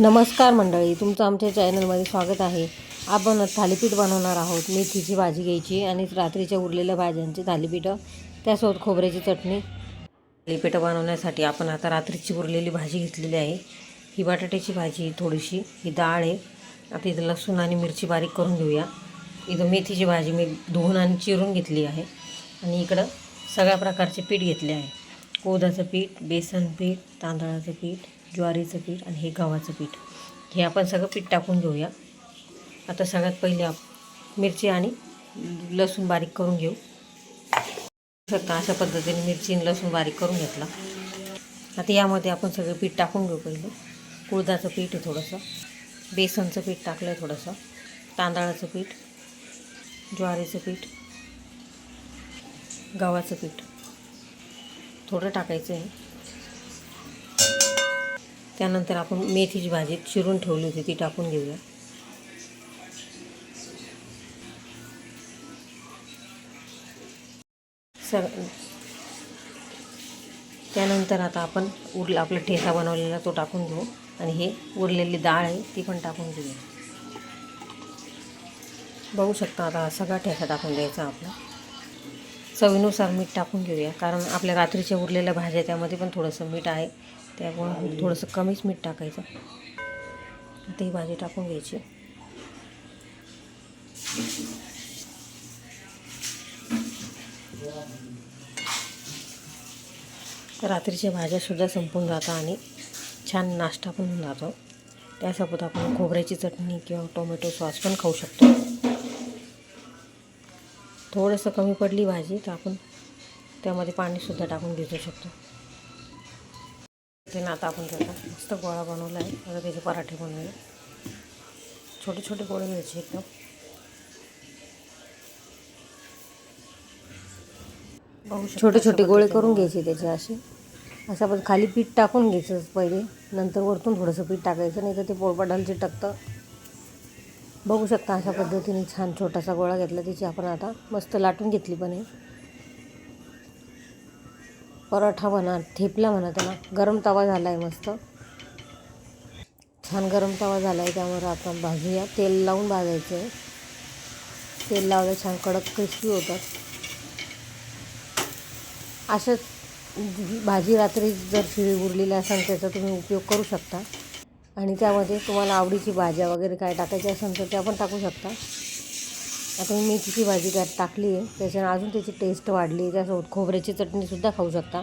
नमस्कार मंडळी तुमचं आमच्या चॅनलमध्ये स्वागत आहे. आपण थालीपीठ बनवणार आहोत मेथीची भाजी घ्यायची आणि रात्रीच्या उरलेल्या भाज्यांची थालीपीठं त्यासोबत खोबऱ्याची चटणी. थालीपीठं बनवण्यासाठी आपण आता रात्रीची उरलेली भाजी घेतलेली आहे. ही बटाट्याची भाजी थोडीशी ही डाळ आहे. आता इथं लसूण आणि मिरची बारीक करून घेऊया. इथं मेथीची भाजी मी धुवून आणि चिरून घेतली आहे. आणि इकडं सगळ्या प्रकारचे पीठ घेतले आहे. कोदाचं पीठ बेसन पीठ तांदळाचं पीठ ज्वारीचं पीठ आणि हे गव्हाचं पीठ. हे आपण सगळं पीठ टाकून घेऊया. आता सगळ्यात पहिले आप मिरची आणि लसूण बारीक करून घेऊ. शकता अशा पद्धतीने मिरची आणि लसूण बारीक करून घेतला. आता यामध्ये आपण सगळं पीठ टाकून घेऊ पहिलं. कुळदाचं पीठ आहे थोडंसं. बेसनचं पीठ टाकलं आहे थोडंसं. तांदळाचं पीठ. ज्वारीचं पीठ. गव्हाचं पीठ. थोडं टाकायचं आहे. त्यानंतर आपण मेथीची भाजी चिरून ठेवली होती ती टाकून घेऊया. सर त्यानंतर आता आपण उरला आपला ठेसा बनवलेला तो टाकून घेऊ. आणि हे उरलेली डाळ आहे ती पण टाकून घेऊया. बघू शकता आता सगळा ठेसा टाकून द्यायचा आपला. चवीनुसार मीठ टाकून घेऊया कारण आपल्या रात्रीच्या उरलेल्या भाज्या त्यामध्ये पण थोडंसं मीठ आहे. त्यामुळं थोडंसं कमीच मीठ टाकायचं. ती भाजी टाकून घ्यायची. रात्रीच्या भाज्यासुद्धा संपून जातात आणि छान नाश्ता पण होऊन जातो. त्यासोबत आपण खोबऱ्याची चटणी किंवा टोमॅटो सॉस पण खाऊ शकतो. थोडंसं कमी पडली भाजी तर आपण त्यामध्ये पाणीसुद्धा टाकून घेऊ शकतो. ते आता आपण त्याचा मस्त गोळा बनवला आहे. आता त्याचे पराठे बनवूया. छोटे छोटे गोळे घ्यायचे एकदम. छोटे छोटे गोळे करून घ्यायचे त्याचे असे. असं आपण खाली पीठ टाकून घ्यायचं पहिले. नंतर वरतून थोडंसं पीठ टाकायचं नाही तर ते पोळपाटाला चिटकतं बघू शकता अशा पद्धतीने छान छोटासा गोळा घेतला. त्याची आपण आता मस्त लाटून घेतली पण आहे. पराठा म्हणा ठेपला म्हणा त्याला गरम तवा झाला आहे मस्त. छान गरम तवा झाला आहे त्यावर आपण भाजूया. तेल लावून भाजायचं आहे तेल लावलं छान कडक क्रिस्पी होतात. अशाच भाजी रात्री जर शिळी उरलेली असेल त्याचा तुम्ही उपयोग करू शकता. आणि त्यामध्ये तुम्हाला आवडीची भाज्या वगैरे काय टाकायची असेल तर त्या पण टाकू शकता. आता मी मेथीची भाजी त्यात टाकली आहे. त्याच्यानं अजून त्याची टेस्ट वाढली त्यासोबत खोबऱ्याची चटणीसुद्धा खाऊ शकता.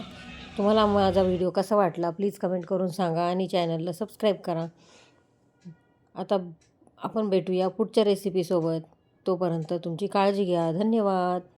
तुम्हाला माझा व्हिडिओ कसा वाटला प्लीज कमेंट करून सांगा आणि चॅनलला सबस्क्राईब करा. आता आपण भेटूया पुढच्या रेसिपीसोबत तोपर्यंत तुमची काळजी घ्या. धन्यवाद.